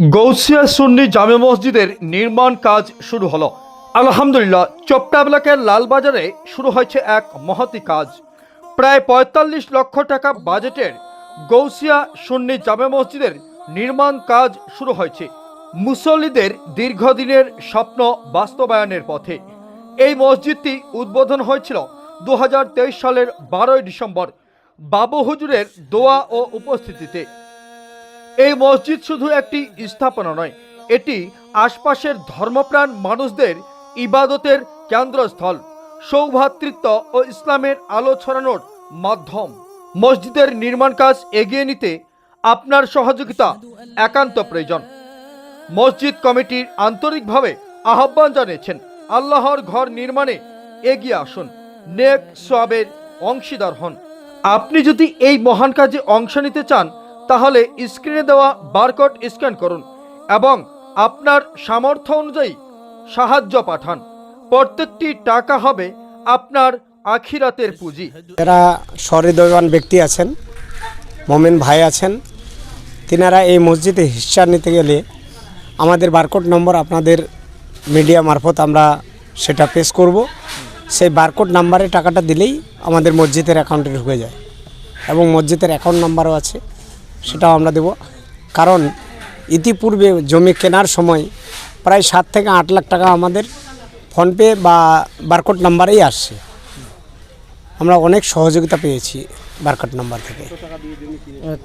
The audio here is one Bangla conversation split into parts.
গৌসিয়া সুন্নি জামে মসজিদের নির্মাণ কাজ শুরু হলো। আলহামদুলিল্লাহ, চোপটা ব্লকের লালবাজারে শুরু হয়েছে এক মহতি কাজ। প্রায় পঁয়তাল্লিশ লক্ষ টাকা বাজেটের গৌসিয়া সুন্নি জামে মসজিদের নির্মাণ কাজ শুরু হয়েছে। মুসল্লিদের দীর্ঘদিনের স্বপ্ন বাস্তবায়নের পথে। এই মসজিদটি উদ্বোধন হয়েছিল দু হাজার তেইশ সালের বারোই ডিসেম্বর। বাবু হুজুরের দোয়া ও উপস্থিতিতে। এই মসজিদ শুধু একটি স্থাপনা নয়, এটি আশপাশের ধর্মপ্রাণ মানুষদের ইবাদতের কেন্দ্রস্থল সৌভ্রাতৃত্ব ও ইসলামের আলো ছড়ানোর মাধ্যম। মসজিদের নির্মাণ কাজ এগিয়ে নিতে আপনার সহযোগিতা একান্ত প্রয়োজন। মসজিদ কমিটির আন্তরিকভাবে আহ্বান জানিয়েছেন, আল্লাহর ঘর নির্মাণে এগিয়ে আসুন, নেক সোয়াবের অংশীদার হন। আপনি যদি এই মহান কাজে অংশ নিতে চান তাহলে স্ক্রিনে দেওয়া বারকোড স্ক্যান করুন এবং আপনার সামর্থ্য অনুযায়ী সাহায্য পাঠান। প্রত্যেকটি টাকা হবে আপনার আখিরাতের পুঁজি। যারা সহৃদয়বান ব্যক্তি আছেন, মোমেন ভাই আছেন, তিনারা এই মসজিদে হিস্সা নিতে গেলে আমাদের বারকোড নম্বর আপনাদের মিডিয়া মারফত আমরা সেটা পেশ করব। সেই বারকোড নাম্বারে টাকাটা দিলেই আমাদের মসজিদের অ্যাকাউন্টে ঢুকে যায় এবং মসজিদের অ্যাকাউন্ট নাম্বারও আছে। সেটাও আমরা দেব। কারণ ইতিপূর্বে জমি কেনার সময় প্রায় সাত থেকে আট লাখ টাকা আমাদের ফোনপে বা বারকোড নাম্বারেই আসছে। আমরা অনেক সহযোগিতা পেয়েছি বারকাট নাম্বার থেকে।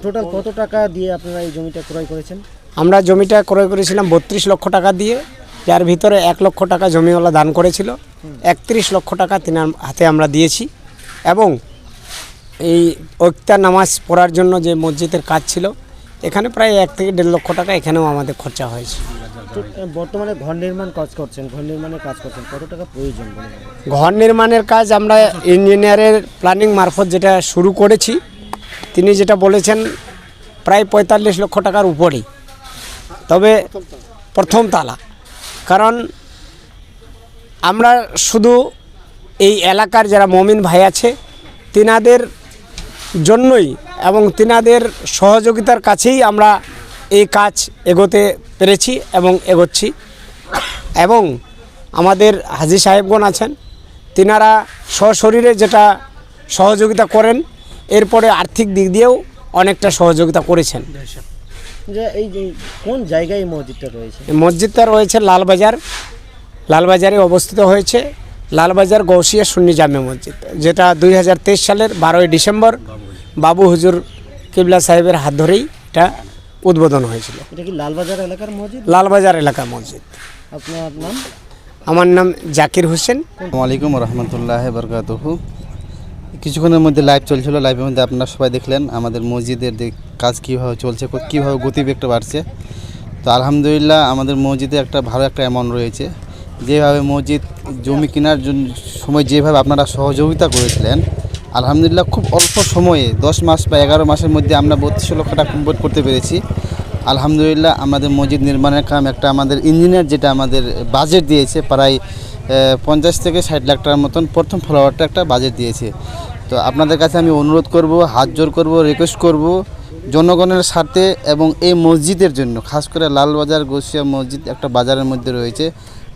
টোটাল কত টাকা দিয়ে আপনারা এই জমিটা ক্রয় করেছেন? আমরা জমিটা ক্রয় করেছিলাম বত্রিশ লক্ষ টাকা দিয়ে যার ভিতরে এক লক্ষ টাকা জমিওয়ালা দান করেছিল একত্রিশ লক্ষ টাকা তিনার হাতে আমরা দিয়েছি এবং এই ঐক্তা নামাজ পড়ার জন্য যে মসজিদের কাজ ছিল এখানে প্রায় এক থেকে দেড় লক্ষ টাকা এখানেও আমাদের খরচা হয়েছে বর্তমানে ঘর নির্মাণ কাজ করছেন ঘর নির্মাণের কাজ করছেন কত টাকা প্রয়োজন? ঘর নির্মাণের কাজ আমরা ইঞ্জিনিয়ারের প্ল্যানিং মারফত যেটা শুরু করেছি তিনি যেটা বলেছেন প্রায় পঁয়তাল্লিশ লক্ষ টাকার উপরেই তবে প্রথম তালা কারণ আমরা শুধু এই এলাকার যারা মমিন ভাই আছে তিনাদের জন্যই এবং তিনাদের সহযোগিতার কাছেই আমরা এই কাজ এগোতে পেরেছি এবং এগোচ্ছি। এবং আমাদের হাজি সাহেবগণ আছেন তিনারা সশরীরে যেটা সহযোগিতা করেন এরপরে আর্থিক দিক দিয়েও অনেকটা সহযোগিতা করেছেন। যে এই কোন জায়গায় মসজিদটা রয়েছে? মসজিদটা রয়েছে লালবাজার। লালবাজারে অবস্থিত হয়েছে। লালবাজার গৌসিয়া সুন্নি জামে মসজিদ যেটা দুই হাজার তেইশ সালের বারোই ডিসেম্বর বাবু হুজুর কিবলা সাহেবের হাত ধরেই এটা উদ্বোধন হয়েছিল। এটা কি লালবাজার এলাকার মসজিদ? লালবাজার এলাকা মসজিদ। আপনার নাম? আমার নাম জাকির হোসেন। আলাইকুম রহমতুল্লাহ বরকাতহু। কিছুক্ষণের মধ্যে লাইভ চলছিল লাইভের মধ্যে আপনারা সবাই দেখলেন আমাদের মসজিদের যে কাজ কীভাবে চলছে কীভাবে গতিবেগটা বাড়ছে। তো আলহামদুলিল্লাহ আমাদের মসজিদে একটা ভালো একটা অ্যামাউন্ট রয়েছে। যেভাবে মসজিদ জমি কেনার জন্য সময় যেভাবে আপনারা সহযোগিতা করেছিলেন আলহামদুলিল্লাহ খুব অল্প সময়ে, দশ মাস বা এগারো মাসের মধ্যে আমরা বত্রিশ লক্ষ টাকা কমপ্লিট করতে পেরেছি। আলহামদুলিল্লাহ আমাদের মসজিদ নির্মাণের কাম একটা আমাদের ইঞ্জিনিয়ার যেটা আমাদের বাজেট দিয়েছে, প্রায় পঞ্চাশ থেকে ষাট লাখ টাকার মতন প্রথম ফ্লাওয়ারটা একটা বাজেট দিয়েছে। তো আপনাদের কাছে আমি অনুরোধ করব, হাত জোর করব রিকোয়েস্ট করব জনগণের স্বার্থে এবং এই মসজিদের জন্য, খাস করে লালবাজার গোসিয়া মসজিদ একটা বাজারের মধ্যে রয়েছে।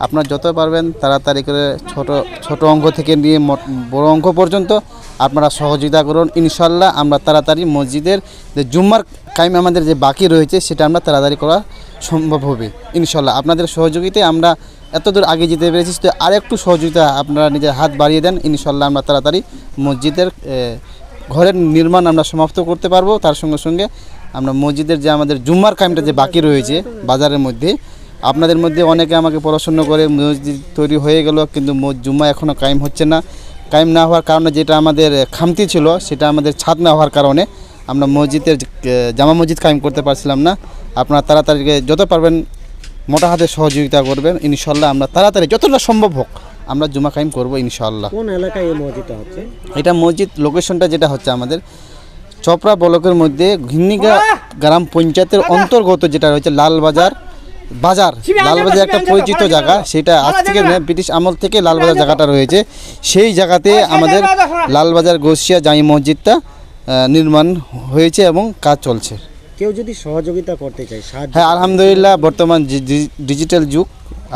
আপনারা যত পারবেন তাড়াতাড়ি করে ছোট ছোট অঙ্ক থেকে নিয়ে বড় অঙ্ক পর্যন্ত আপনারা সহযোগিতা করুন। ইনশাল্লাহ আমরা তাড়াতাড়ি মসজিদের যে জুম্মার কাইম আমাদের যে বাকি রয়েছে, সেটা আমরা তাড়াতাড়ি করা সম্ভব হবে। ইনশাল্লাহ আপনাদের সহযোগিতায় আমরা এত দূর আগে যেতে পেরেছি। তো আর একটু সহযোগিতা আপনারা নিজের হাত বাড়িয়ে দেন। ইনশাল্লাহ আমরা তাড়াতাড়ি মসজিদের ঘরের নির্মাণ আমরা সমাপ্ত করতে পারব। তার সঙ্গে সঙ্গে আমরা মসজিদের যে আমাদের জুম্মার কাইমটা যে বাকি রয়েছে বাজারের মধ্যে, আপনাদের মধ্যে অনেকে আমাকে পড়াশুনো করে, মসজিদ তৈরি হয়ে গেল কিন্তু জুম্মা এখনও কায়েম হচ্ছে না। কায়েম না হওয়ার কারণে যেটা আমাদের খামতি ছিল সেটা আমাদের ছাদ না হওয়ার কারণে আমরা মসজিদের জামা মসজিদ কায়েম করতে পারছিলাম না। আপনারা তাড়াতাড়ি যত পারবেন মোটা হাতে সহযোগিতা করবেন ইনশাল্লাহ আমরা তাড়াতাড়ি যতটা সম্ভব হোক আমরা জুমা কায়েম করব ইনশাল্লাহ কোন এলাকায় এই মসজিদটা হচ্ছে? এটা মসজিদ লোকেশনটা যেটা হচ্ছে আমাদের চপড়া ব্লকের মধ্যে ঘিন্নিগা গ্রাম পঞ্চায়েতের অন্তর্গত যেটা রয়েছে লালবাজার। বাজার লালবাজার একটা পরিচিত জায়গা সেটা আজ থেকে ব্রিটিশ আমল থেকে লালবাজার জায়গাটা রয়েছে। সেই জায়গাতে আমাদের লালবাজার গোসিয়া জামি মসজিদটা নির্মাণ হয়েছে এবং কাজ চলছে। কেউ যদি সহযোগিতা করতে চায় সাহায্য হ্যাঁ আলহামদুলিল্লাহ বর্তমান ডিজিটাল যুগ।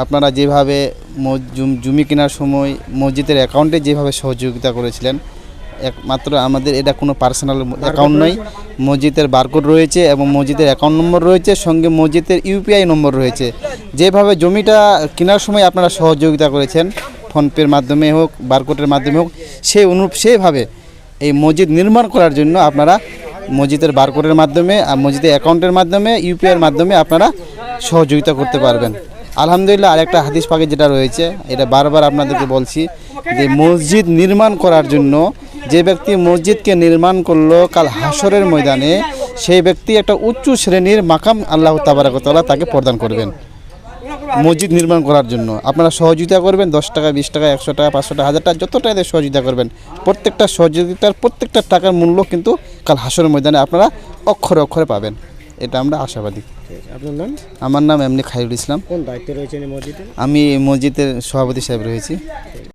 আপনারা যেভাবে জমি কেনার সময় মসজিদের অ্যাকাউন্টে যেভাবে সহযোগিতা করেছিলেন একমাত্র আমাদের এটা কোনো পার্সোনাল অ্যাকাউন্ট নয় মসজিদের বারকোড রয়েছে এবং মসজিদের অ্যাকাউন্ট নম্বর রয়েছে সঙ্গে মসজিদের ইউপিআই নম্বর রয়েছে। যেভাবে জমিটা কেনার সময় আপনারা সহযোগিতা করেছেন ফোনপের মাধ্যমে হোক বারকোডের মাধ্যমে হোক সেই অনুরূপ সেইভাবে এই মসজিদ নির্মাণ করার জন্য আপনারা মসজিদের বারকোডের মাধ্যমে আর মসজিদের অ্যাকাউন্টের মাধ্যমে ইউপিআইয়ের মাধ্যমে আপনারা সহযোগিতা করতে পারবেন। আলহামদুলিল্লাহ আরেকটা হাদিস পাকে যেটা রয়েছে এটা বারবার আপনাদেরকে বলছি যে মসজিদ নির্মাণ করার জন্য যে ব্যক্তি মসজিদকে নির্মাণ করল কাল হাসরের ময়দানে সেই ব্যক্তি একটা উচ্চ শ্রেণির মাকাম আল্লাহ তাবারাকতলা তাকে প্রদান করবেন মসজিদ নির্মাণ করার জন্য। আপনারা সহযোগিতা করবেন দশ টাকা বিশ টাকা একশো টাকা পাঁচশো টাকা হাজার টাকা যত টাকা দিয়ে সহযোগিতা করবেন। প্রত্যেকটা সহযোগিতার প্রত্যেকটা টাকার মূল্য কিন্তু কাল হাসর ময়দানে আপনারা অক্ষরে অক্ষরে পাবেন। এটা আমরা আশাবাদী। আপনার নাম? আমার নাম এমনি খাইরুল ইসলাম। কোন দায়িত্বে রয়েছেন এই মসজিদে? আমি এই মসজিদের সভাপতি সাহেব রয়েছি।